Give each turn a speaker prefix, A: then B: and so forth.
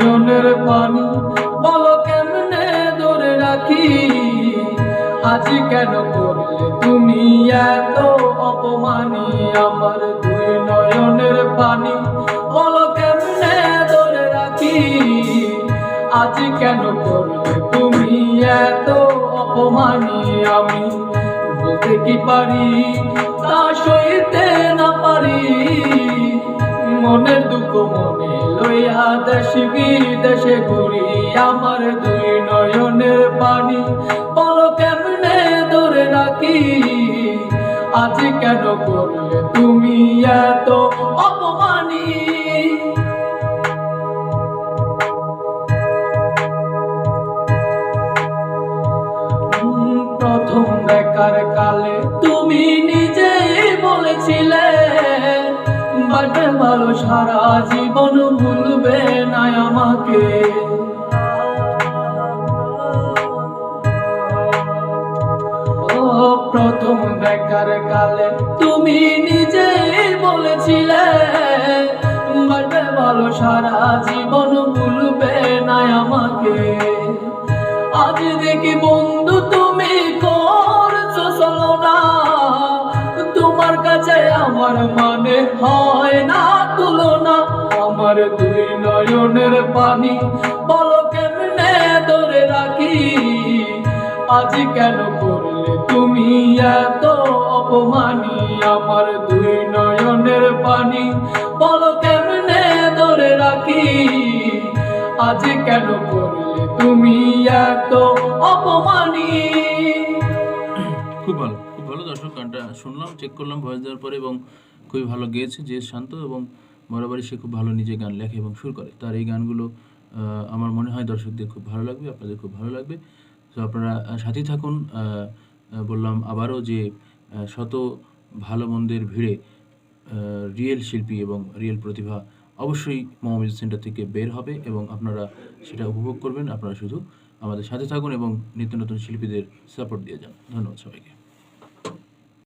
A: নয়নের পানি। বলো কেমনে ধরে রাখি? আজ কেন করলে তুমি এত অপমানি? আমার দুই নয়নের পানি। বলো কেমনে ধরে রাখি? আজ কেন করলে তুমি এত অপমানি? আমি বলতে কি পারি? তা সইতে দুঃখ মনে লইয়া ঘুরি আমার দুই নয়নের পানি। বলো কেমনে ধরে রাখি? আজ কেন করলে তুমি এত অপমানী? প্রথম দেখার কালে তুমি বাটে ভালো সারা জীবন, ভুলবে না আমাকে। প্রথম দেখার কালে তুমি নিজে বলেছিলে বাটে ভালো সারা জীবন, ভুলবে না আমাকে। আজ দেখি বন্ধু তুমি আমার মানে হয় না তুলনা। আমার দুই নয়নের পানি বলো কেমনে ধরে রাখি? আজ কেন করলে তুমি এত অপমানি? আমার দুই নয়নের পানি বলো কেমনে ধরে রাখি? আজ কেন করলে তুমি এত অপমানী?
B: শুনলাম চেক করলাম ভয়েস দেওয়ার পরে এবং খুবই ভালো গেয়েছে, যে শান্ত এবং বরাবরই সে খুব ভালো নিজে গান লেখে এবং সুর করে। তার এই গানগুলো আমার মনে হয় দর্শকদের খুব ভালো লাগবে, আপনাদের খুব ভালো লাগবে। তো আপনারা সাথেই থাকুন বললাম আবারও যে শত ভালো মন্দের ভিড়ে রিয়েল শিল্পী এবং রিয়েল প্রতিভা অবশ্যই মহা মিউজিক সেন্টার থেকে বের হবে এবং আপনারা সেটা উপভোগ করবেন। আপনারা শুধু আমাদের সাথে থাকুন এবং নিত্য নতুন শিল্পীদের সাপোর্ট দিয়ে যান। ধন্যবাদ সবাইকে।